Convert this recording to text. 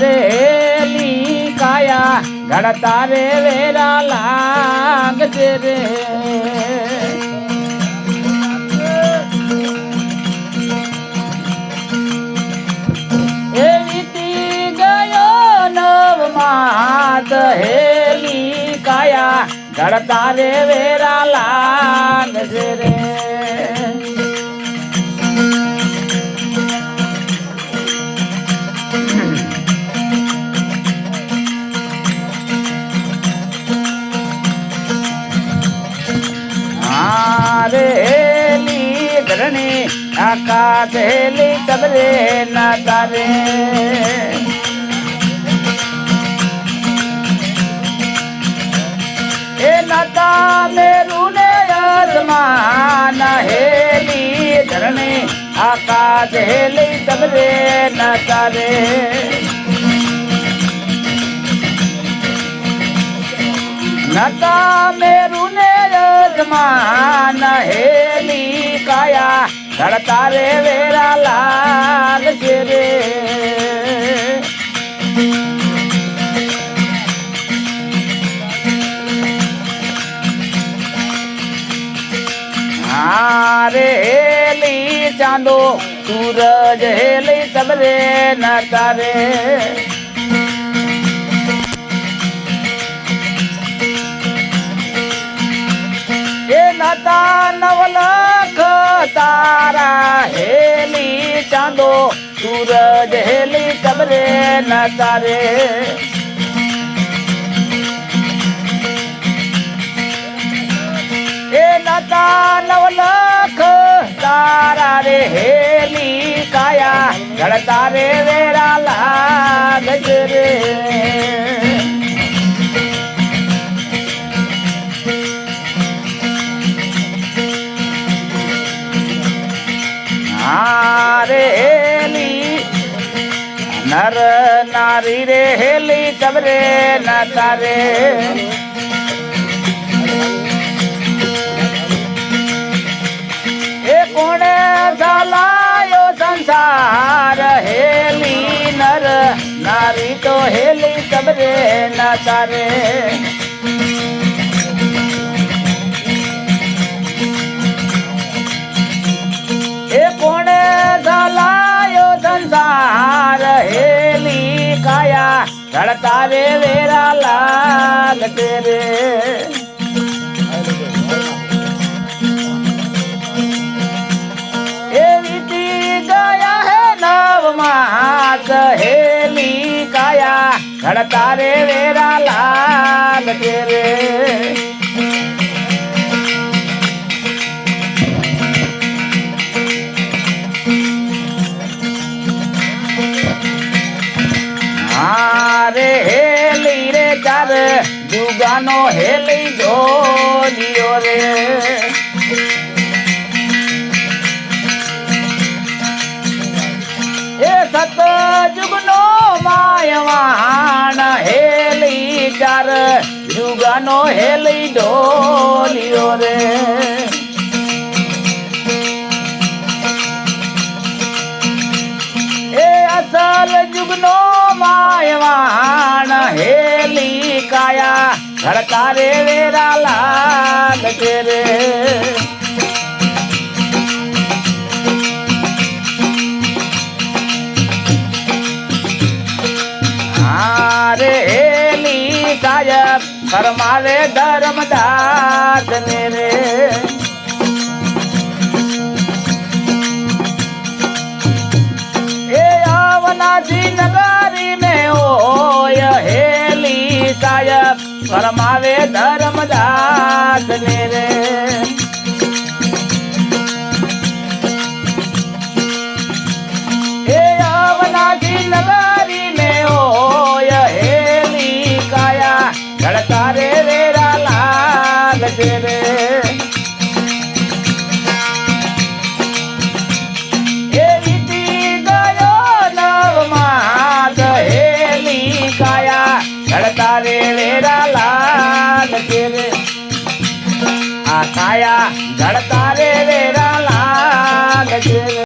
રે લી કાયા ઘડતા રે વેરા લાગજે રે. હેલી કાયા ઘડતા રે વેરા લાગજે રે. આકાશ હેલી તબરે ના તારે એ નતા મેરું ને અજમાન હેલી ધરણી આકાશ હેલી તબરે ના તારે નતા મેરું ને યજમાન હેલી કાયા ધડતા રે વેરા લાલ છે રે રે હેલી ચાંદો, સૂરજ હેલી સબરે નતા તારે. એ નતા નવલખ તારા હેલી ચાંદો, સૂરજ હેલી કબરે નતા રે એ નતા નવલખ તારા રે હેલી કાયા ઘડતા રે વેરા લાગજ નર નારી રે, હેલી કબરે ન તારે. એ કોણે ચલાયો સંસાર, હેલી નર નારી તો હેલી કબરે ન તારે. ધડતા રે વેરા લાલ તેરે હેલી કાયા. ધડતા રે વેરા લાગતે રે હેલી રે ચાર, દુગાનો હેલી ઢોલિયો રે. એ સત જુગનો માયવાણ હેલી ચાર, દુગાનો હેલી ઢોલિયો રે. એ અસલ જુગનો ધડતા રે વેરા લાગતે રે કાયક કરમાવે ધર્મદાસ ને રે. ફરમાવે ધર્મદાસ ને રે. એ અવનાથી નગારી ને ઓય હેલી કાયા, ધડકા રે વેરા લાલ રે. રે વેરા देवे गड़ता रे।